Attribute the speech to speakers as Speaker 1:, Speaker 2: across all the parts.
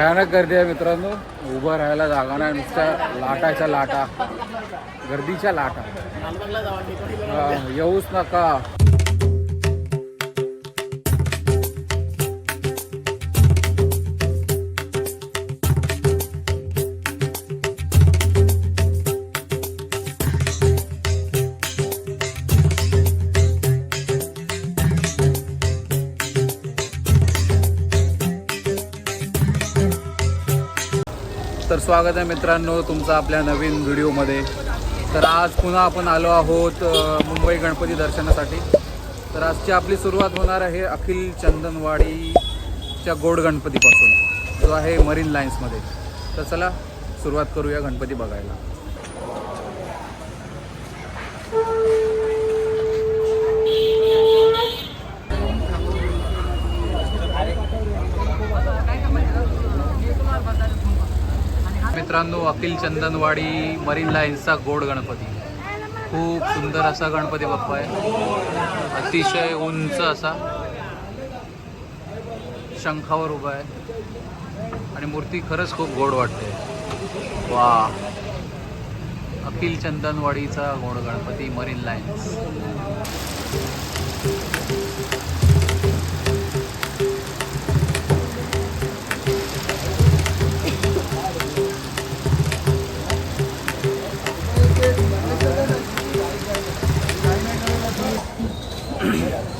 Speaker 1: भयानक गर्दी आहे मित्रांनो. उभं राहायला जागा नाही नुसत्या लाटाच्या लाटा. गर्दीच्या लाटा. येऊच नका. स्वागत आहे मित्रांनो तुमचं आपल्या नवीन व्हिडिओमध्ये. तर आज पुन्हा आपण आलो आहोत मुंबई गणपती दर्शनासाठी. तर आजची आपली सुरुवात होणार आहे अखिल चंदनवाडीच्या गोड गणपतीपासून जो आहे मरीन लाईन्समध्ये. तर चला सुरुवात करूया गणपती बघायला. मित्रांनो अखिल चंदनवाडी मरीन लाईन्सचा गोड गणपती. खूप सुंदर असा गणपती बाप्पा आहे. अतिशय उंच असा. शंखावर उभा आहे. आणि मूर्ती खरंच खूप गोड वाटते. वा. अखिल चंदनवाडीचा गोड गणपती मरीन लाईन्स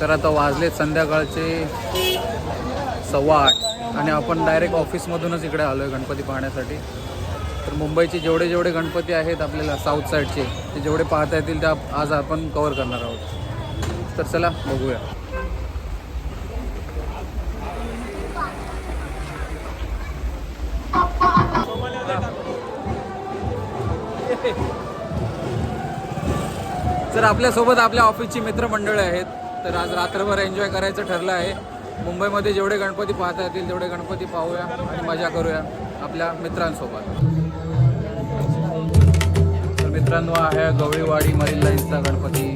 Speaker 1: तर आता वाजलेत संध्याकाळचे सव्वा आठ. आणि आपण डायरेक्ट ऑफिसमधूनच इकडे आलो आहे गणपती पाहण्यासाठी. तर मुंबईचे जेवढे जेवढे गणपती आहेत आपल्याला साऊथ साईडचे ते जेवढे पाहता येतील ते आज आपण कवर करणार आहोत. तर चला बघूया. तर आपल्यासोबत आपल्या ऑफिसची मित्रमंडळी आहेत. तर आज रात्रभर एन्जॉय करायचं ठरलं आहे. मुंबईमध्ये जेवढे गणपती पाहता येतील तेवढे गणपती पाहूया आणि मजा करूया आपल्या मित्रांसोबत. तर मित्रांनो आहे गवळीवाडी मरीन लाईन्सचा गणपती.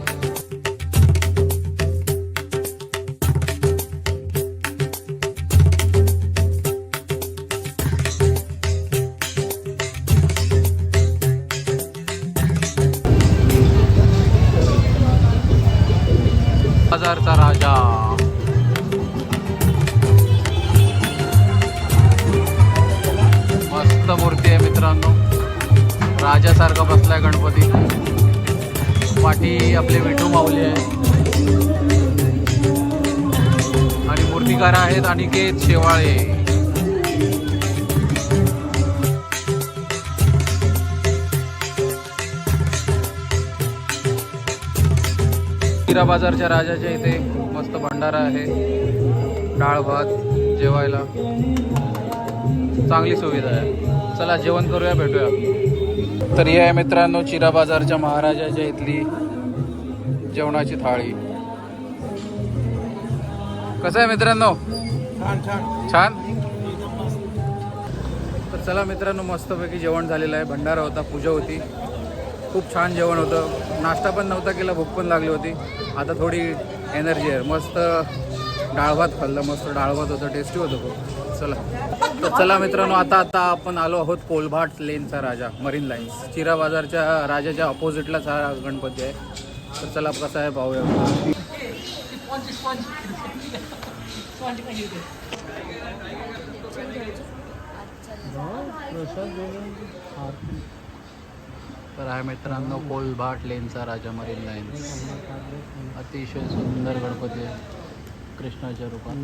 Speaker 1: पाठी आपले विठू माऊली आहे आणि मूर्तिकार आहेत अनिकेत शेवाळे. हिरा बाजारच्या राजाच्या इथे मस्त भंडारा आहे. डाळ भात जेवायला. चांगली सुविधा आहे. चला जेवण करूया भेटूया. तर या मित्रांनो चिरा बाजारच्या महाराजाच्या इथली जेवणाची थाळी. कसं आहे मित्रांनो? छान तर चला मित्रांनो मस्तपैकी जेवण झालेलं आहे. भंडारा होता पूजा होती. खूप छान जेवण होतं. नाश्ता पण नव्हता केला भूक पण लागली होती. आता थोडी एनर्जी आहे. मस्त डाळ भात खाल्लं मस्त डाळ भात होतं टेस्टी होतं खूप. चला. तर चला मित्रांनो आता आता आपण आलो आहोत कोलभाट लेनचा राजा मरीन लाईन्स. चिरा बाजारच्या राजाच्या अपोजिटलाच हा गणपती आहे. तर चला कसं आहे पाहूया. तर आहे मित्रांनो कोलभाट लेनचा राजा मरीन लाईन्स अतिशय सुंदर गणपती आहे कृष्णाच्या रूपात.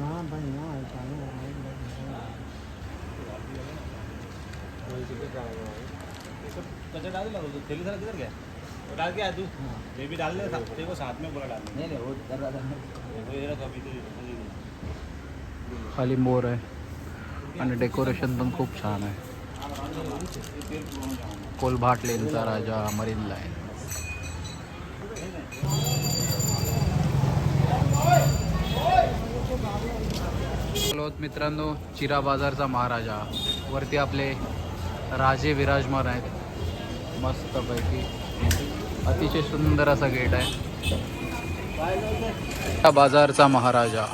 Speaker 2: कचरा डाल वो डाल के तू ये भी डाल दे साथ तेरे को साथ में बोला डाल नहीं नहीं वो कर रहा था वो ये रखा अभी तो
Speaker 1: खाली मोर आहे. आणि डेकोरेशन पण खूप छान आहे. कोलभाट लेनचा राजा मरीन लाईन मित्रांनो चिरा बाजारचा महाराजा. वरती आपले राजे विराजमान आहेत. मस्तपैकी. अतिशय सुंदर असा गेट आहे. बाजारचा महाराजा.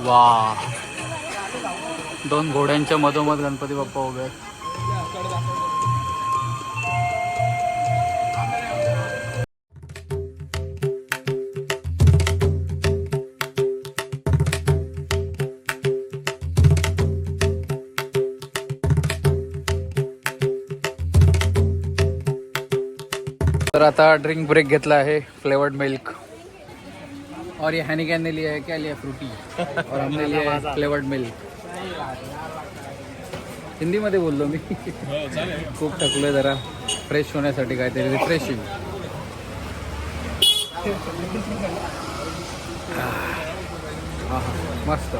Speaker 1: वा दोन घोड्यांच्या मधोमध गणपती बाप्पा उभे आहेत. तर आता ड्रिंक ब्रेक घेतला आहे फ्लेवर्ड मिल्क और ये हनीकैन ने लिया है क्या लिया? फ्रूटी और हमने लिया है फ्लेवर्ड मिल्क हिंदीमध्ये बोललो मी. खूप थकलोय जरा. फ्रेश होण्यासाठी काहीतरी. रिफ्रेशिंग मस्त.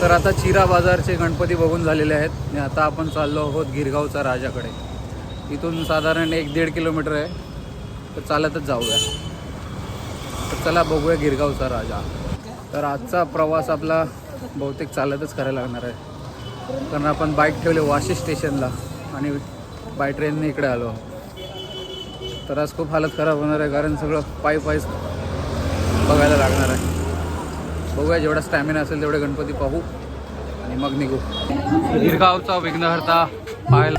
Speaker 1: तर आता चिरा बाजारचे गणपती बघून झालेले आहेत. आणि आता आपण चाललो आहोत गिरगावचा राजाकडे. इथून साधारण एक दीड किलोमीटर आहे. तर चालतच जाऊया. तर चला बघूया गिरगावचा राजा. तर आजचा प्रवास आपला बहुतेक चालतच करायला लागणार आहे. कारण आपण बाईक ठेवले वाशी स्टेशनला आणि बाय ट्रेनने इकडे आलो. तर आज खूप हालत खराब होणार आहे कारण सगळं पायी पायीच बघायला लागणार आहे. बघूया जेवढा स्टॅमिना असेल तेवढे गणपती पाहू आणि मग निघू. गिरगावचा विघ्नहर्ता पाहायला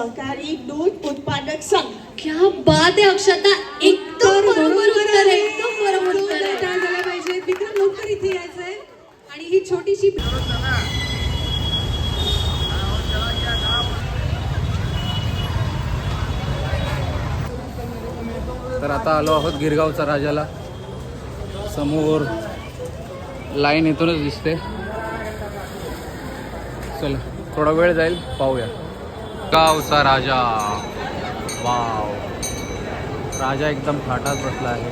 Speaker 3: सहकारी दूध उत्पादक संघ.
Speaker 4: क्या बात आहे अक्षता. एकदम बरोबर उत्तर आहे. एकदम बरोबर उत्तर आहे.
Speaker 5: झाला पाहिजे. विक्रम लवकर इथे यायचंय आणि ही छोटीशी
Speaker 1: तर आता आलो आहोत गिरगावचा राजाला. समोर लाईन इथूनच दिसते. चला थोडा वेळ जाईल पाहूया. गावचा राजा. वाव. राजा एकदम थाटात बसला आहे.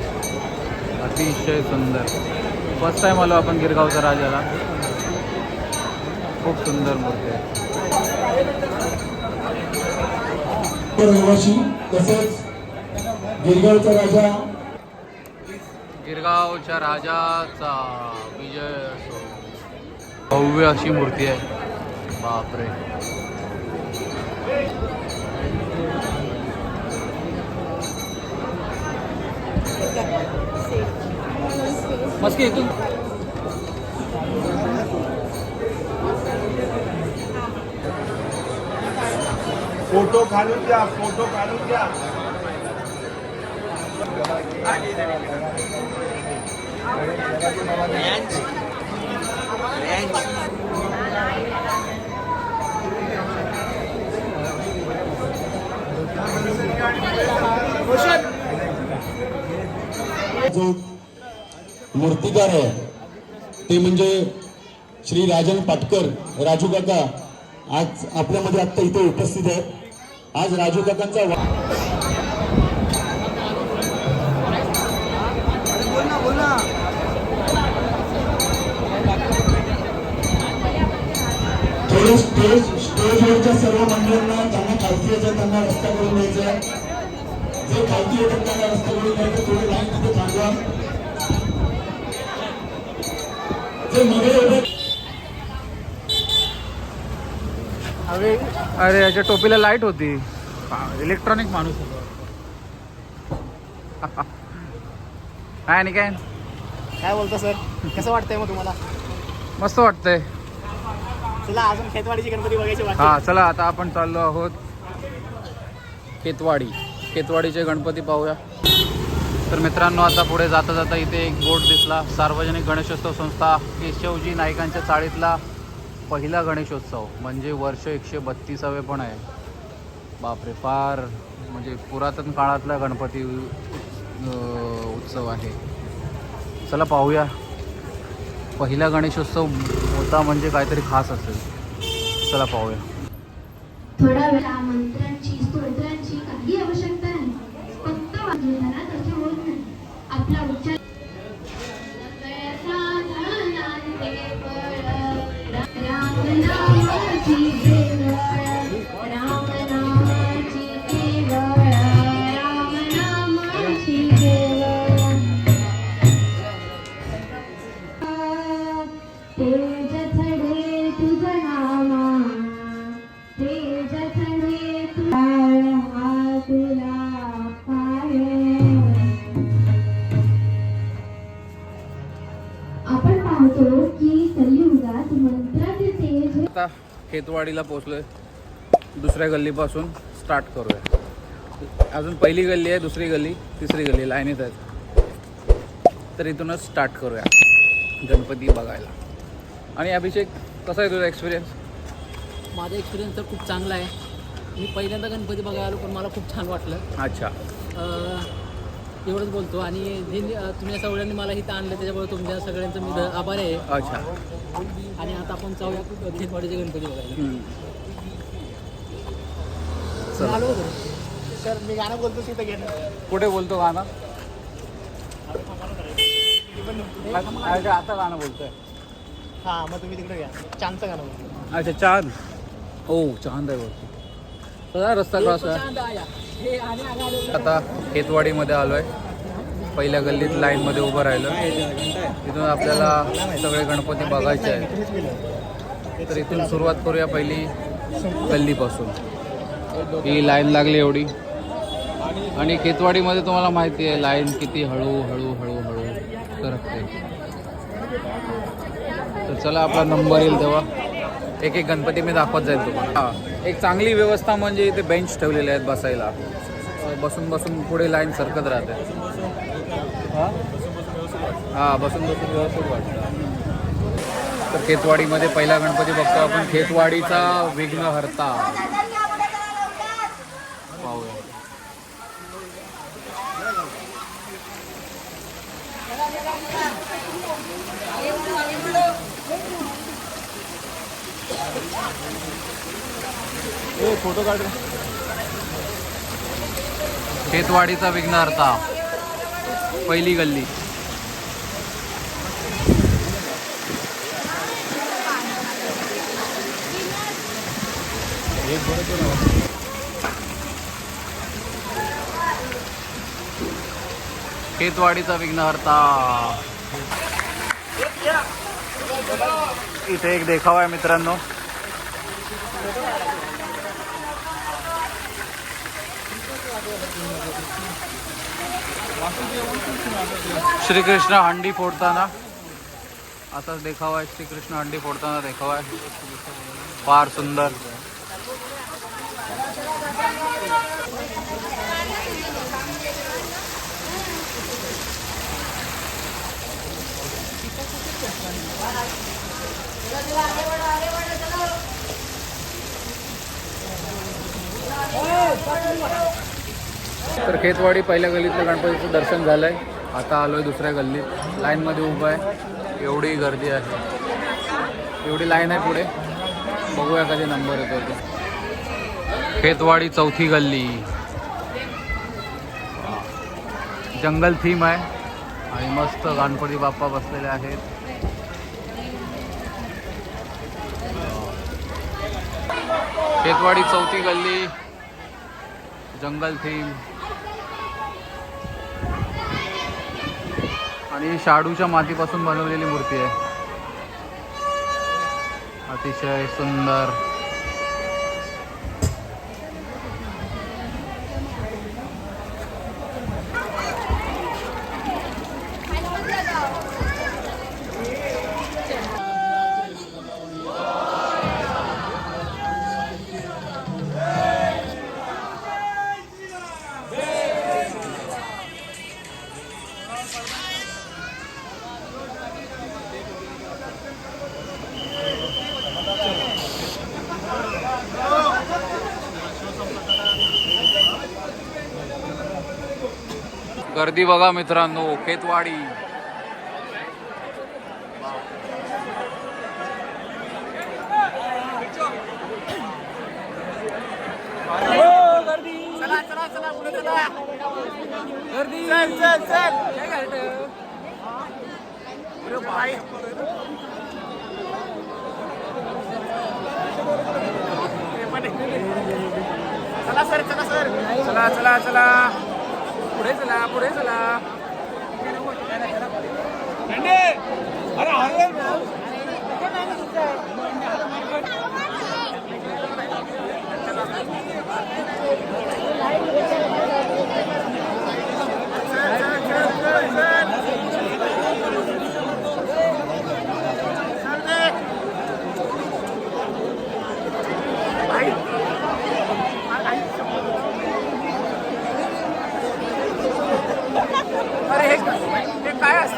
Speaker 1: अतिशय सुंदर. फर्स्ट टाइम आलो आपण गिरगावच्या राजाला. खूप सुंदर मूर्ती आहे.
Speaker 6: रहिवाशी तसेच गिरगावचा राजा.
Speaker 1: गिरगावच्या राजाचा विजय असो. भव्य अशी मूर्ती आहे. बापरे.
Speaker 2: फ़ोटो खा लूँ क्या फ़ोटो खा लूँ क्या
Speaker 6: जो मूर्तिकार आहे ते म्हणजे श्री राजन पाटकर राजू काका आज आपल्यामध्ये आत्ता इथे उपस्थित आहेत आज राजू काकांचा वा- स्टेज स्टेजवरच्या सर्व मंडळांना त्यांना खालती यायचं त्यांना रस्ता करून द्यायचा आहे जे खालती येतात त्यांना रस्ता करून द्यायचं थोडी लाईन तिथे थांबवा जे मध्ये उभे
Speaker 1: अरे याच्या टोपीला लाइट होती. इलेक्ट्रॉनिक माणूस होता. काय आणि काय
Speaker 7: काय बोलतो सर? कसं वाटतंय मग तुम्हाला?
Speaker 1: मस्त वाटतंय.
Speaker 7: चला अजून खेतवाडीची गणपती बघायची बाकी.
Speaker 1: हा चला आता आपण चाललो आहोत केतवाडी केतवाडीचे गणपती पाहूया. तर मित्रांनो आता पुढे जाता जाता इथे एक बोर्ड दिसला. सार्वजनिक गणेशोत्सव संस्था केशवजी नाईकांच्या चाळीतला पहिला गणेशोत्सव. म्हणजे वर्ष एकशे बत्तीसावे पण आहे. बापरे फार म्हणजे पुरातन काळातला गणपती उत्सव आहे. चला पाहूया. पहिला गणेशोत्सव होता म्हणजे काहीतरी खास असेल. चला पाहूया.
Speaker 4: थोडा वेळ मंत्रांची स्तोत्रांची काही आवश्यक आपल्याला तसे होत नाही आपला उच्चार राम
Speaker 1: आता खेतवाडीला पोचलोय दुसऱ्या गल्लीपासून स्टार्ट करूया. अजून पहिली गल्ली आहे दुसरी गल्ली तिसरी गल्ली लाईनीत आहेत तर इथूनच स्टार्ट करूया. गणपती बघायला. आणि अभिषेक कसा आहे तुझा एक्सपिरियन्स
Speaker 8: माझा एक्सपिरियन्स तर खूप चांगला आहे. मी पहिल्यांदा गणपती बघायला आलो पण मला खूप छान वाटलं.
Speaker 1: अच्छा.
Speaker 8: एवढंच बोलतो. आणि जे तुम्ही या सगळ्यांनी मला इथं आणलं त्याच्यामुळे तुमच्या सगळ्यांचं मी आभारी आहे.
Speaker 1: अच्छा.
Speaker 8: आणि आता आपण जाऊया खेतवाडीचे गणपती बघायला. आलो
Speaker 7: सर मी गाणं बोलतो तिथं घेणं
Speaker 1: कुठे बोलतो गाणं? अच्छा, आता गाणं बोलतोय.
Speaker 7: हां मग तुम्ही तिकडे घ्या. चांदचं गाणं बोलतो.
Speaker 1: अच्छा चांद. ओ चांद आहे सगळा रस्ता क्रॉस आहे. आता खेतवाडीमध्ये आलो आहे पहिल्या गल्लीत लाईनमध्ये उभं राहिलं तिथून आपल्याला सगळे गणपती बघायचे आहेत. तर इथून सुरुवात करूया पहिली गल्लीपासून. ही लाईन लागली एवढी. आणि खेतवाडीमध्ये तुम्हाला माहिती आहे लाईन किती हळू हळू हळू हळू करते तर चला आपला नंबर येईल तेव्हा. एक एक गणपती मी दाखवत जाईल तुम्हाला. एक चांगली व्यवस्था म्हणजे इथे बेंच ठेवलेले आहेत बसायला. बसून बसून पुढे लाईन सरकत राहते. हां? बसून बसून व्यवस्थित वाटतं तर खेतवाडीमध्ये पहिला गणपती बघतो आपण. खेतवाडीचा विघ्नहर्ता पाहूया
Speaker 2: फोटो काढ
Speaker 1: खेतवाडीचा विघ्नहर्ता. पहिली गल्ली. खेतवाडीचा विघ्नहर्ता. इथे एक देखावा आहे मित्रांनो. श्रीकृष्ण हंडी फोडताना. आता देखावा आहे श्रीकृष्ण हंडी फोडताना देखावा आहे फार सुंदर. तर खेतवाडी पहिल्या गल्लीतलं गणपतीचं दर्शन झालंय. आता आलोय दुसऱ्या गल्लीत. लाईनमध्ये उभं आहे. एवढी गर्दी आहे. एवढी लाईन आहे पुढे. बघूया कधी नंबर येतो तो. खेतवाडी चौथी गल्ली. जंगल थीम आहे. आणि मस्त गणपती बाप्पा बसलेले आहेत. खेतवाडी चौथी गल्ली. जंगल थीम आणि शाडूच्या मातीपासून बनवलेली मूर्ती आहे. अतिशय सुंदर. गर्दी बघा मित्रांनो खेतवाडी.
Speaker 7: चला गर्दी चला सर चला सर चला चला चला. पुढे चला पुढे चला अरे हे हे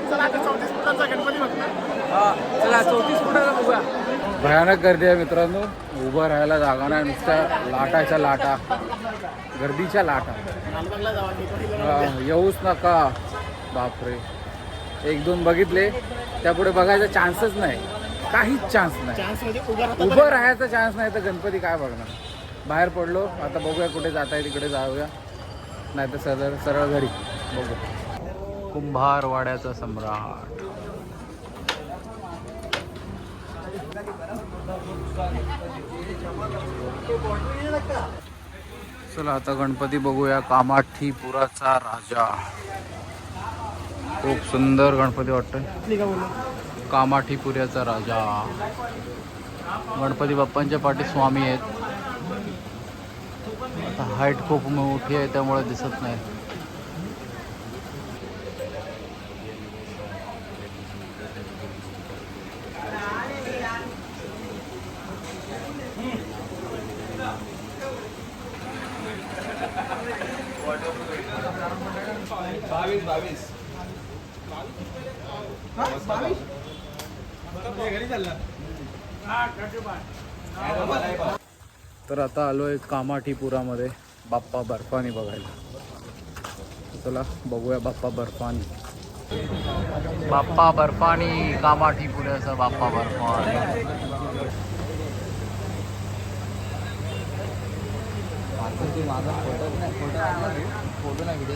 Speaker 7: चला आता चौतीस फुटांचा गणपती बघतो चला चौतीस फुटाचा बघूया.
Speaker 1: भयानक गर्दी आहे मित्रांनो. उभं राहायला जागा नाही नुसत्या लाटाच्या लाटा. गर्दीच्या लाटा. हा, येऊच नका. बापरे. एक दोन बघितले त्यापुढे बघायचा चान्सच नाही. काहीच चान्स नाही. उभं राहायचा चान्स नाही तर गणपती काय बघणार? बाहेर पडलो आता बघूया कुठे जाता आहे तिकडे जाऊया. नाही तर सरळ सरळ घरी बघू. कुंभारवाड्याचा सम्राट. चला आता गणपती बघूया कामाठीपुराचा राजा. खूप सुंदर गणपती वाटतोय. कामाठीपुऱ्याचा राजा. गणपती बाप्पांच्या पाठी स्वामी आहेत. आता हाईट खूप मोठी आहे त्यामुळे दिसत नाही तर आता आलो आहे कामाठीपुरामध्ये बाप्पा बर्फानी बघायला. चला बघूया बाप्पा बर्फानी. बाप्पा बर्फानी कामाठीपुऱ्याचा बाप्पा बर्फानी. माझा फोटो नाही फोटो फोटो नाही व्हिडिओ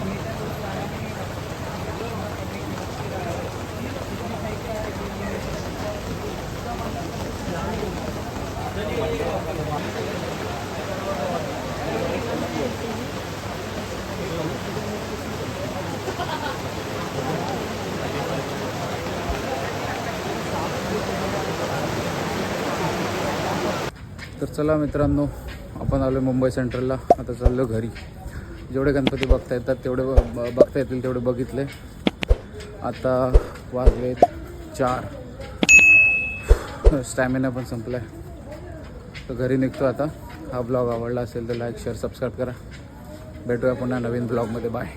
Speaker 1: तर चला मित्रांनो आपण आलो मुंबई सेंट्रलला. आता चाललो घरी. जेवढे गणपती बघता येतात तेवढे ब- ब- बघता येतील तेवढे बघितले. आता वाजले चार. स्टॅमिना पण संपला आहे तर घरी निघतो आता. हा ब्लॉग आवडला असेल तर लाईक शेअर सबस्क्राईब करा. भेटूया पुन्हा नवीन ब्लॉगमध्ये बाय